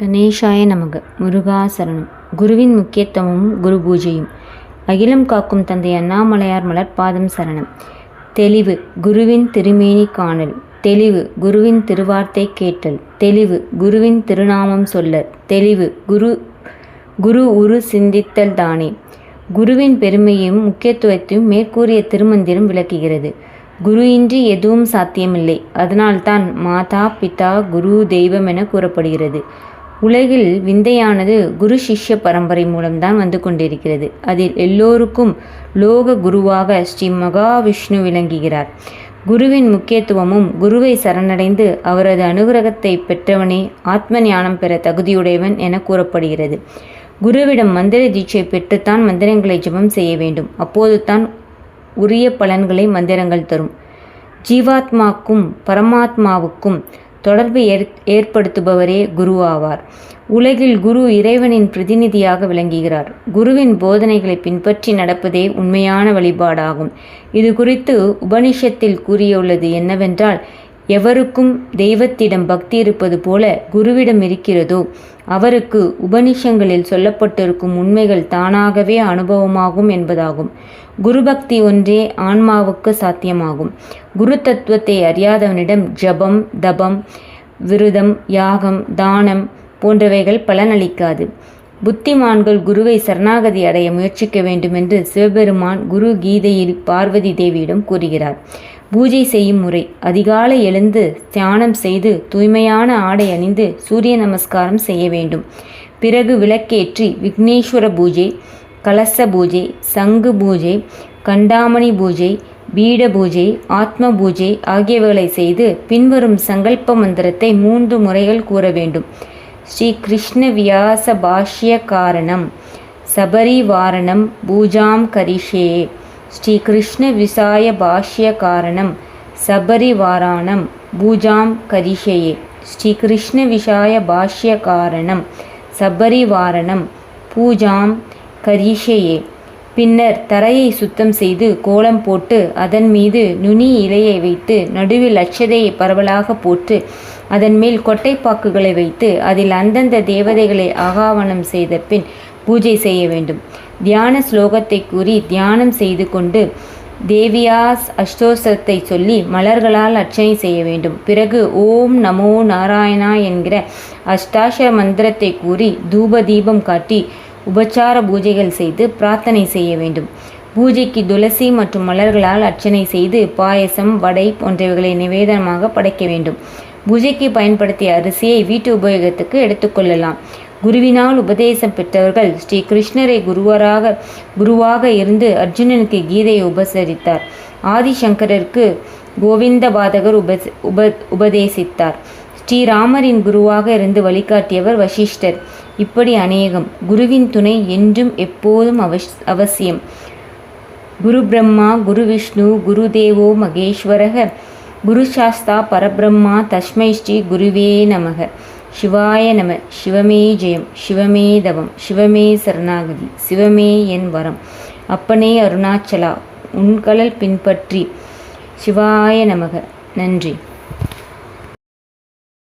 கணேஷாய நமக. முருகாசரணம் குருவின் முக்கியத்துவமும் குரு பூஜையும். அகிலம் காக்கும் தந்தை அண்ணாமலையார் மலர்பாதம் சரணம். தெளிவு குருவின் திருமேனி காணல். தெளிவு குருவின் திருவார்த்தை கேட்டல். தெளிவு குருவின் திருநாமம் சொல்லல். தெளிவு குரு குரு உரு சிந்தித்தல் தானே. குருவின் பெருமையும் முக்கியத்துவத்தையும் மேற்கூறிய திருமந்திரம் விளக்குகிறது. குரு இன்றி எதுவும் சாத்தியமில்லை. அதனால்தான் மாதா பிதா குரு தெய்வம் என கூறப்படுகிறது. உலகில் விந்தையானது குரு சிஷ்ய பரம்பரை மூலம்தான் வந்து கொண்டிருக்கிறது. அதில் எல்லோருக்கும் லோக குருவாக ஸ்ரீ மகாவிஷ்ணு விளங்குகிறார். குருவின் முக்கியத்துவமும் குருவை சரணடைந்து அவரது அனுகிரகத்தை பெற்றவனே ஆத்ம ஞானம் பெற தகுதியுடையவன் என கூறப்படுகிறது. குருவிடம் மந்திர தீட்சை பெற்றுத்தான் மந்திரங்களை ஜெபம் செய்ய வேண்டும். அப்போது தான் உரிய பலன்களை மந்திரங்கள் தரும். ஜீவாத்மாக்கும் பரமாத்மாவுக்கும் தொடர்பு ஏற் ஏற்படுத்துபவரே குரு ஆவார் உலகில் குரு இறைவனின் பிரதிநிதியாக விளங்குகிறார். குருவின் போதனைகளை பின்பற்றி நடப்பதே உண்மையான வழிபாடாகும். இது குறித்து உபனிஷத்தில் கூறியுள்ளது என்னவென்றால் எவருக்கும் தெய்வத்திடம் பக்தி இருப்பது போல குருவிடம் இருக்கிறதோ அவருக்கு உபனிஷங்களில் சொல்லப்பட்டிருக்கும் உண்மைகள் தானாகவே அனுபவமாகும் என்பதாகும். குரு பக்தி ஒன்றே ஆன்மாவுக்கு சாத்தியமாகும். குரு தத்துவத்தை அறியாதவனிடம் ஜபம் தபம் விருதம் யாகம் தானம் போன்றவைகள் பலனளிக்காது. புத்திமான்கள் குருவை சரணாகதி அடைய முயற்சிக்க வேண்டும் என்று சிவபெருமான் குரு கீதையில் பார்வதி தேவியிடம் கூறுகிறார். பூஜை செய்யும் முறை. அதிகாலை எழுந்து தியானம் செய்து தூய்மையான ஆடை அணிந்து சூரிய நமஸ்காரம் செய்ய வேண்டும். பிறகு விளக்கேற்றி விக்னேஸ்வர பூஜை கலச பூஜை சங்கு பூஜை கண்டாமணி பூஜை பீட பூஜை ஆத்ம பூஜை ஆகியவைகளை செய்து பின்வரும் சங்கல்ப மந்திரத்தை மூன்று முறைகள் கூற வேண்டும். ஸ்ரீ கிருஷ்ண வியாச பாஷ்ய காரணம் சபரிவாரணம் பூஜாம் கரிஷே ஸ்ரீ கிருஷ்ண விசாய பாஷ்ய காரணம் சபரிவாராணம் பூஜாம் கரிஷையே. ஸ்ரீ கிருஷ்ண விசாய பாஷ்ய காரணம் சபரிவாரணம் பூஜாம் கரிஷையே. பின்னர் தரையை சுத்தம் செய்து கோலம் போட்டு அதன் மீது நுனி இலையை வைத்து நடுவில் அச்சதையை பரவலாக போட்டு அதன் மேல் கொட்டைப்பாக்குகளை வைத்து அதில் அந்தந்த தேவதைகளை ஆகாவனம் செய்த பின் பூஜை செய்ய வேண்டும். தியான ஸ்லோகத்தை கூறி தியானம் செய்து கொண்டு தேவியாஸ் அஷ்டோசத்தை சொல்லி மலர்களால் அர்ச்சனை செய்ய வேண்டும். பிறகு ஓம் நமோ நாராயணா என்கிற அஷ்டாஷ மந்திரத்தை கூறி தூப தீபம் காட்டி உபச்சார பூஜைகள் செய்து பிரார்த்தனை செய்ய வேண்டும். பூஜைக்கு துளசி மற்றும் மலர்களால் அர்ச்சனை செய்து பாயசம் வடை போன்றவைகளை நிவேதனமாக படைக்க வேண்டும். பூஜைக்கு பயன்படுத்திய அரிசியை வீட்டு உபயோகத்துக்கு எடுத்துக்கொள்ளலாம் குருவினால் உபதேசம் பெற்றவர்கள் ஸ்ரீ கிருஷ்ணரை குருவராக குருவாக இருந்து அர்ஜுனனுக்கு கீதையை உபசரித்தார். ஆதிசங்கரருக்கு கோவிந்த பாதகர் உப உப உபதேசித்தார். ஸ்ரீராமரின் குருவாக இருந்து வழிகாட்டியவர் வசிஷ்டர். இப்படி அநேகம். குருவின் துணை என்றும் எப்போதும் அவஸ் அவசியம். குரு பிரம்மா குரு விஷ்ணு குரு தேவோ மகேஸ்வரக. குரு சாஸ்தா பரபிரம்மா தஸ்மை ஸ்ரீ குருவே நமக. சிவாய நம சிவமே ஜெயம் சிவமே தவம் சிவமே சரணாகதி சிவமே என் வரம். அப்பனே அருணாச்சலா உன்கலல் பின்பற்றி. சிவாய நமக நன்றி.